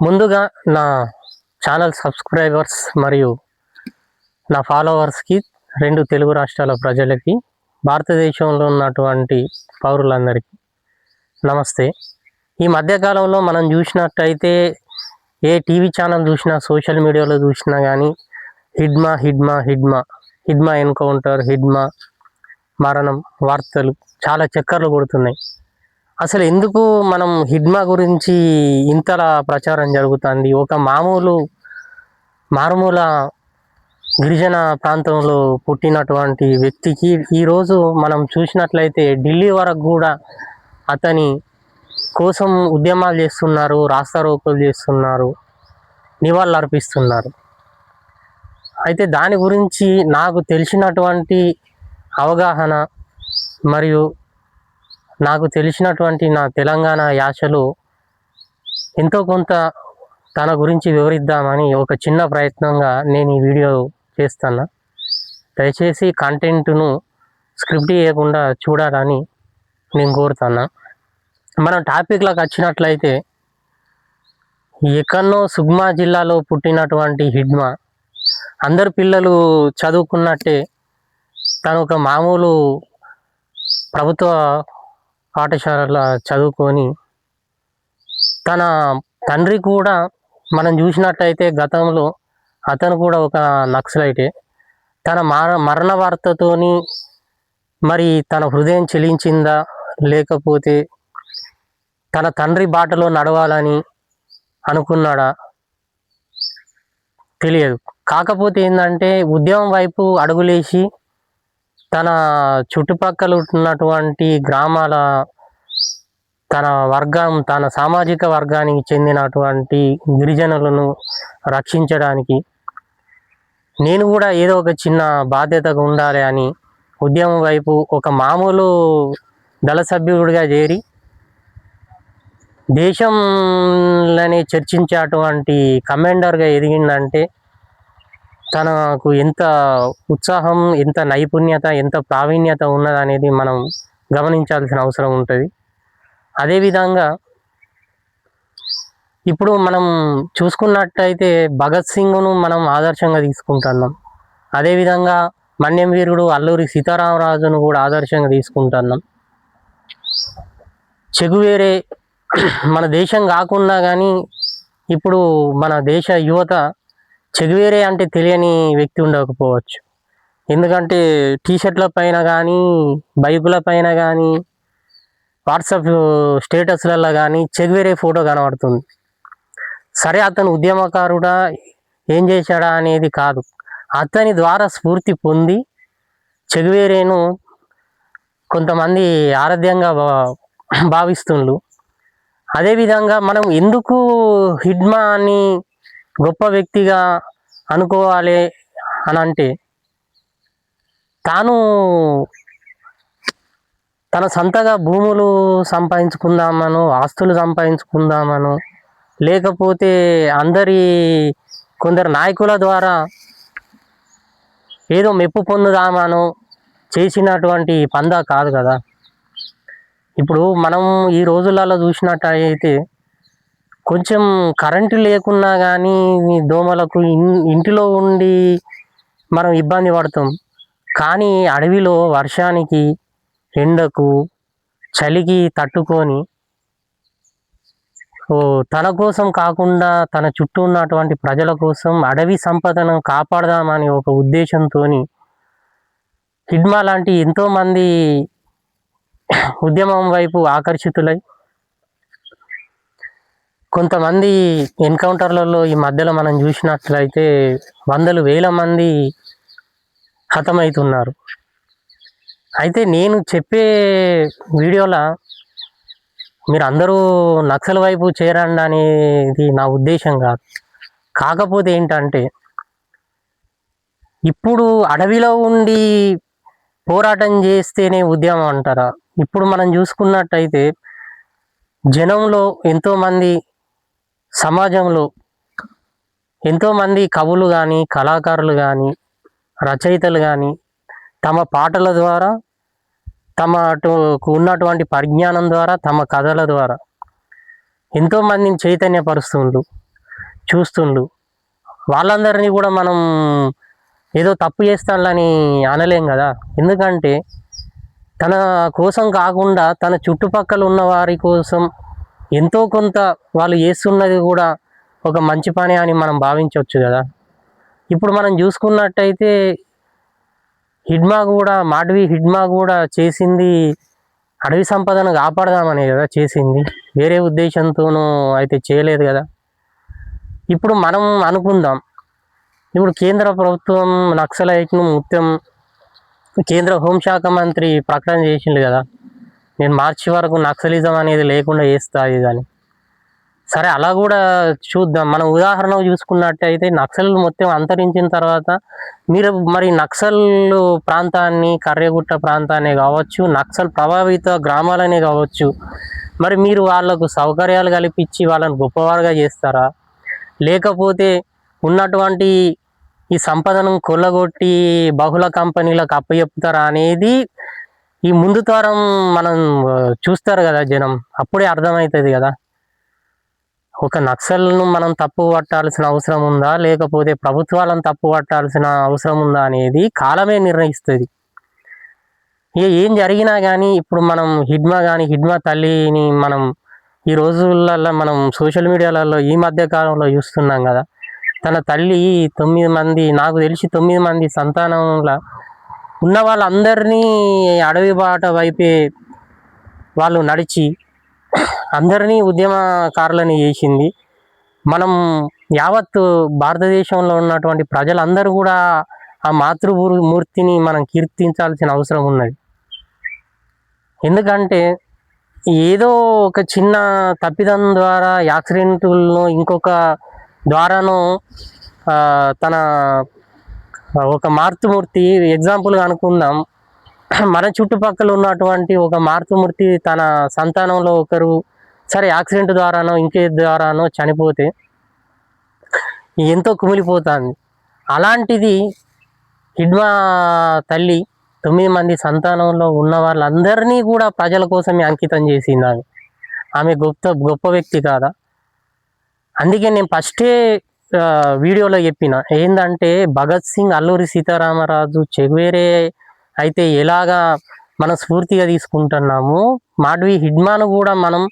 ముందుగా నా channel subscribers మరియు నా ఫాలోవర్స్కి రెండు తెలుగు రాష్ట్రాల ప్రజలకి భారతదేశంలో ఉన్నటువంటి పౌరులందరికీ నమస్తే. ఈ మధ్యకాలంలో మనం చూసినట్టయితే ఏ టీవీ ఛానల్ చూసినా సోషల్ మీడియాలో చూసినా కానీ హిడ్మా హిడ్మా హిడ్మా హిడ్మా ఎన్కౌంటర్ హిడ్మా మరణం వార్తలు చాలా చక్కర్లు కొడుతున్నాయి. అసలు ఎందుకు మనం హిడ్మా గురించి ఇంతలా ప్రచారం జరుగుతుంది? ఒక మామూలు మారుమూల గిరిజన ప్రాంతంలో పుట్టినటువంటి వ్యక్తికి ఈరోజు మనం చూసినట్లయితే ఢిల్లీ వరకు కూడా అతని కోసం ఉద్యమాలు చేస్తున్నారు రాస్తారోకోలు చేస్తున్నారు నివాళులు అర్పిస్తున్నారు అయితే దాని గురించి నాకు తెలిసినటువంటి అవగాహన మరియు నాకు తెలిసినటువంటి నా తెలంగాణ యాసలు ఎంతో కొంత తన గురించి వివరిద్దామని ఒక చిన్న ప్రయత్నంగా నేను ఈ వీడియో చేస్తాను. దయచేసి కంటెంట్ను స్క్రిప్ట్ చేయకుండా చూడాలని నేను కోరుతున్నా మనం టాపిక్లకు వచ్చినట్లయితే ఎక్కడో సుగ్మా జిల్లాలో పుట్టినటువంటి హిడ్మా అందరు పిల్లలు చదువుకున్నట్టే తను ఒక మామూలు ప్రభుత్వ పాఠశాలలో చదువుకొని తన తండ్రి కూడా మనం చూసినట్టయితే గతంలో అతను కూడా ఒక నక్సలైటే. తన మర మరణ వార్తతోని మరి తన హృదయం చెలించిందా? లేకపోతే తన తండ్రి బాటలో నడవాలని అనుకున్నాడా? తెలియదు. కాకపోతే ఏంటంటే ఉద్యమం వైపు అడుగులేసి తన చుట్టుపక్కల ఉన్నటువంటి గ్రామాల తన వర్గం తన సామాజిక వర్గానికి చెందినటువంటి గిరిజనులను రక్షించడానికి నేను కూడా ఏదో ఒక చిన్న బాధ్యతగా ఉండాలి అని ఉద్యమం వైపు ఒక మామూలు దళ సభ్యుడిగా చేరి దేశంలోనే చర్చించేటువంటి కమాండర్గా ఎదిగిందంటే తనకు ఎంత ఉత్సాహం ఎంత నైపుణ్యత ఎంత ప్రావీణ్యత ఉన్నదనేది మనం గమనించాల్సిన అవసరం ఉంటుంది. అదేవిధంగా ఇప్పుడు మనం చూసుకున్నట్టయితే భగత్ సింగ్ను మనం ఆదర్శంగా తీసుకుంటున్నాం. అదేవిధంగా మన్యం వీరుడు అల్లూరి సీతారామరాజును కూడా ఆదర్శంగా తీసుకుంటున్నాం. చెగువేరే మన దేశం కాకుండా కానీ ఇప్పుడు మన దేశ యువత చెగువేరే అంటే తెలియని వ్యక్తి ఉండకపోవచ్చు. ఎందుకంటే టీషర్ట్ల పైన కానీ బైకుల పైన కానీ వాట్సాప్ స్టేటస్లలో కానీ చెగువేరే ఫోటో కనబడుతుంది. సరే అతను ఉద్యమకారుడా ఏం చేశాడా అనేది కాదు. అతని ద్వారా స్ఫూర్తి పొంది చెగువేరేను కొంతమంది ఆరాధ్యంగా భా- భావిస్తుండ్రు అదేవిధంగా మనం ఎందుకు హిడ్మా అని గొప్ప వ్యక్తిగా అనుకోవాలి అని అంటే తాను తన సొంతగా భూములు సంపాదించుకుందామను ఆస్తులు సంపాదించుకుందామను లేకపోతే అందరి కొందరు నాయకుల ద్వారా ఏదో మెప్పు పొందుదామను చేసినటువంటి పందా కాదు కదా. ఇప్పుడు మనం ఈ రోజులలో చూసినట్టయితే కొంచెం కరెంటు లేకున్నా కానీ దోమలకు ఇన్- ఇంటిలో ఉండి మనం ఇబ్బంది పడతాం. కానీ అడవిలో వర్షానికి ఎండకు చలికి తట్టుకొని తన కోసం కాకుండా తన చుట్టూ ఉన్నటువంటి ప్రజల కోసం అడవి సంపదను కాపాడదామని ఒక ఉద్దేశంతో హిడ్మా లాంటి ఎంతోమంది ఉద్యమం వైపు ఆకర్షితులై కొంతమంది ఎన్కౌంటర్లలో ఈ మధ్యలో మనం చూసినట్లయితే వందలు వేల మంది హతమవుతున్నారు అయితే నేను చెప్పే వీడియోలో మీరు అందరూ నక్సల్ వైపు చేరండి అనేది నా ఉద్దేశం కాదు. కాకపోతే ఏంటంటే ఇప్పుడు అడవిలో ఉండి పోరాటం చేస్తేనే ఉద్యమం అంటారా? ఇప్పుడు మనం చూసుకున్నట్టయితే జనంలో ఎంతోమంది సమాజంలో ఎంతోమంది కవులు కానీ కళాకారులు కానీ రచయితలు కానీ తమ పాటల ద్వారా తమ ఉన్నటువంటి పరిజ్ఞానం ద్వారా తమ కథల ద్వారా ఎంతోమందిని చైతన్యపరుస్తుండ్రు చూస్తుండ్రు వాళ్ళందరినీ కూడా మనం ఏదో తప్పు చేస్తాళ్ళని అనలేం కదా? ఎందుకంటే తన కోసం కాకుండా తన చుట్టుపక్కల ఉన్న వారి కోసం ఎంతో కొంత వాళ్ళు చేస్తున్నది కూడా ఒక మంచి పని అని మనం భావించవచ్చు కదా. ఇప్పుడు మనం చూసుకున్నట్టయితే హిడ్మా కూడా మాటవి హిడ్మా కూడా చేసింది అడవి సంపదను కాపాడదామనే కదా చేసింది. వేరే ఉద్దేశంతోనూ అయితే చేయలేదు కదా. ఇప్పుడు మనం అనుకుందాం. ఇప్పుడు కేంద్ర ప్రభుత్వం నక్సలైట్ను ముత్యం కేంద్ర హోంశాఖ మంత్రి ప్రకటన చేసిండు కదా. నేను మార్చి వరకు నక్సలిజం అనేది లేకుండా చేస్తా ఇది అని సరే అలా కూడా చూద్దాం. మనం ఉదాహరణ చూసుకున్నట్టయితే నక్సల్ మొత్తం అంతరించిన తర్వాత మీరు మరి నక్సల్ ప్రాంతాన్ని కర్రెగుట్ట ప్రాంతాన్ని కావచ్చు నక్సల్ ప్రభావిత గ్రామాలనే కావచ్చు మరి మీరు వాళ్ళకు సౌకర్యాలు కల్పించి వాళ్ళని గొప్పవారుగా చేస్తారా? లేకపోతే ఉన్నటువంటి ఈ సంపదను కొల్లగొట్టి బహుళ కంపెనీలకు అప్పచెప్తారా అనేది ఈ ముందు తరం మనం చూస్తారు కదా జనం. అప్పుడే అర్థమవుతుంది కదా. ఒక నక్సల్ను మనం తప్పు పట్టాల్సిన అవసరం ఉందా? లేకపోతే ప్రభుత్వాలను తప్పు పట్టాల్సిన అవసరం ఉందా అనేది కాలమే నిర్ణయిస్తుంది. ఇక ఏం జరిగినా కానీ ఇప్పుడు మనం హిడ్మా కానీ హిడ్మా తల్లిని మనం ఈ రోజులలో మనం సోషల్ మీడియాలలో ఈ మధ్య కాలంలో చూస్తున్నాం కదా. తన తల్లి తొమ్మిది మంది నాకు తెలిసి తొమ్మిది మంది సంతానంలో ఉన్న వాళ్ళందరినీ అడవి బాట వైపే వాళ్ళు నడిచి అందరినీ ఉద్యమకారులని చేసింది. మనం యావత్ భారతదేశంలో ఉన్నటువంటి ప్రజలందరూ కూడా ఆ మాతృభూ మూర్తిని మనం కీర్తించాల్సిన అవసరం ఉన్నది. ఎందుకంటే ఏదో ఒక చిన్న తప్పిదం ద్వారా యాక్సిడెంట్లను ఇంకొక ద్వారాను తన ఒక మాతృమూర్తి ఎగ్జాంపుల్గా అనుకుందాం. మన చుట్టుపక్కల ఉన్నటువంటి ఒక మాతృమూర్తి తన సంతానంలో ఒకరు సరే యాక్సిడెంట్ ద్వారానో ఇంకే ద్వారానో చనిపోతే ఎంతో కుమిలిపోతుంది. అలాంటిది హిడ్మా తల్లి తొమ్మిది మంది సంతానంలో ఉన్న వాళ్ళందరినీ కూడా ప్రజల కోసమే అంకితం చేసింది ఆమె. ఆమె గొప్ప గొప్ప వ్యక్తి కాదా? అందుకే నేను ఫస్టే వీడియోలో చెప్పిన ఏంటంటే భగత్ సింగ్ అల్లూరి సీతారామరాజు చెగువేరే అయితే ఎలాగా మనం స్ఫూర్తిగా తీసుకుంటున్నాము మాడ్వి హిడ్మాను కూడా మనం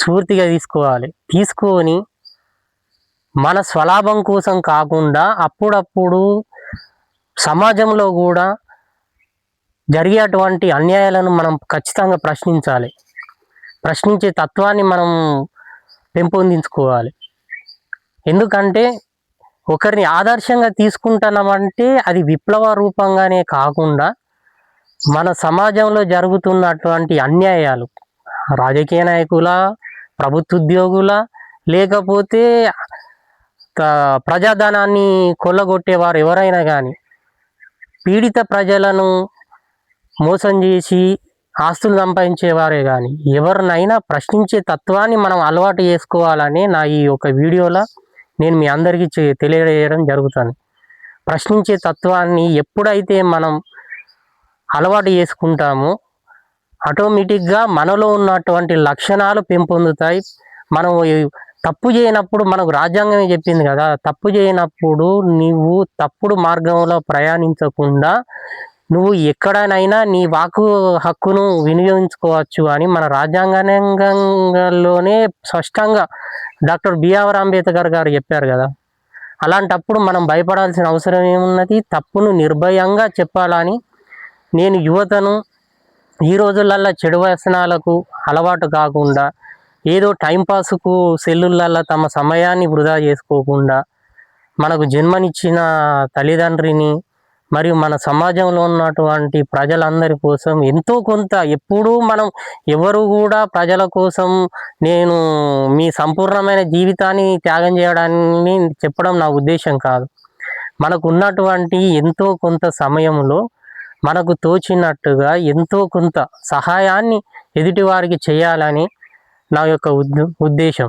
స్ఫూర్తిగా తీసుకోవాలి. తీసుకొని మన స్వలాభం కోసం కాకుండా అప్పుడప్పుడు సమాజంలో కూడా జరిగేటువంటి అన్యాయాలను మనం ఖచ్చితంగా ప్రశ్నించాలి. ప్రశ్నించే తత్వాన్ని మనం పెంపొందించుకోవాలి. ఎందుకంటే ఒకరిని ఆదర్శంగా తీసుకుంటున్నామంటే అది విప్లవ రూపంగానే కాకుండా మన సమాజంలో జరుగుతున్నటువంటి అన్యాయాలు రాజకీయ నాయకుల ప్రభుత్వ ఉద్యోగుల లేకపోతే త- ప్రజాధనాన్ని కొల్లగొట్టేవారు ఎవరైనా కానీ పీడిత ప్రజలను మోసం చేసి ఆస్తులు సంపాదించేవారే కానీ ఎవరినైనా ప్రశ్నించే తత్వాన్ని మనం అలవాటు చేసుకోవాలని నా ఈ యొక్క వీడియోలో నేను మీ అందరికీ చె- తెలియజేయడం జరుగుతుంది. ప్రశ్నించే తత్వాన్ని ఎప్పుడైతే మనం అలవాటు చేసుకుంటామో ఆటోమేటిక్గా మనలో ఉన్నటువంటి లక్షణాలు పెంపొందుతాయి. మనం తప్పు చేయనప్పుడు మనకు రాజ్యాంగమే చెప్పింది కదా తప్పు చేయనప్పుడు నీవు తప్పుడు మార్గంలో ప్రయాణించకుండా నువ్వు ఎక్కడనైనా నీ వాకు హక్కును వినియోగించుకోవచ్చు అని మన రాజ్యాంగంలోనే స్పష్టంగా డాక్టర్ బిఆర్ అంబేద్కర్ గారు చెప్పారు కదా. అలాంటప్పుడు మనం భయపడాల్సిన అవసరం ఏమున్నది? తప్పును నిర్భయంగా చెప్పాలని నేను యువతను ఈ రోజులల్లో చెడు వ్యసనాలకు అలవాటు కాకుండా ఏదో టైంపాస్కు సెల్లులల్లో తమ సమయాన్ని వృధా చేసుకోకుండా మనకు జన్మనిచ్చిన తల్లిదండ్రిని మరియు మన సమాజంలో ఉన్నటువంటి ప్రజలందరి కోసం ఎంతో కొంత ఎప్పుడూ మనం ఎవరు కూడా ప్రజల కోసం నేను మీ సంపూర్ణమైన జీవితాన్ని త్యాగం చేయడాన్ని చెప్పడం నా ఉద్దేశం కాదు. మనకు ఉన్నటువంటి ఎంతో కొంత సమయంలో మనకు తోచినట్టుగా ఎంతో కొంత సహాయాన్ని ఎదుటివారికి చేయాలని నా యొక్క ఉద్దేశం.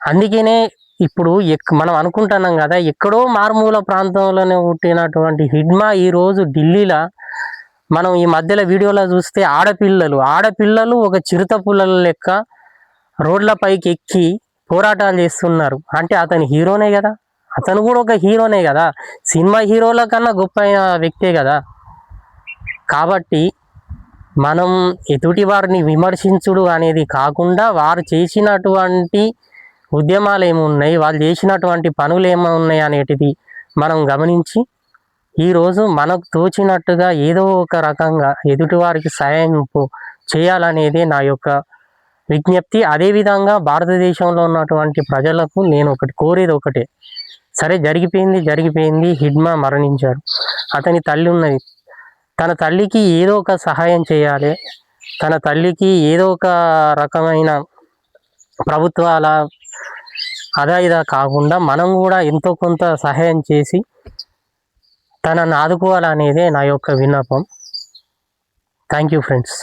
అందుకనే ఇప్పుడు ఎక్ మనం అనుకుంటున్నాం కదా ఎక్కడో మారుమూల ప్రాంతంలోనే పుట్టినటువంటి హిడ్మా ఈరోజు ఢిల్లీలో మనం ఈ మధ్యలో వీడియోలో చూస్తే ఆడపిల్లలు ఆడపిల్లలు ఒక చిరుత పుల్లల లెక్క రోడ్లపైకి ఎక్కి పోరాటాలు చేస్తున్నారు. అంటే అతని హీరోనే కదా అతను కూడా ఒక హీరోనే కదా సినిమా హీరోల కన్నా గొప్ప వ్యక్తే కదా. కాబట్టి మనం ఎదుటి వారిని విమర్శించుడు అనేది కాకుండా వారు చేసినటువంటి ఉద్యమాలు ఏమున్నాయి వాళ్ళు చేసినటువంటి పనులు ఏమున్నాయి అనేటిది మనం గమనించి ఈరోజు మనకు తోచినట్టుగా ఏదో ఒక రకంగా ఎదుటివారికి సహాయం చేయాలనేదే చేయాలనేది నా యొక్క విజ్ఞప్తి. అదేవిధంగా భారతదేశంలో ఉన్నటువంటి ప్రజలకు నేను ఒకటి కోరేది ఒకటే. సరే జరిగిపోయింది జరిగిపోయింది. హిడ్మా మరణించాడు. అతని తల్లి ఉన్నది. తన తల్లికి ఏదో ఒక సహాయం చేయాలి. తన తల్లికి ఏదో ఒక రకమైన ప్రభుత్వాల అదా ఇదా కాకుండా మనం కూడా ఎంతో కొంత సహాయం చేసి తనని ఆదుకోవాలనేదే నా యొక్క విన్నపం. Thank you friends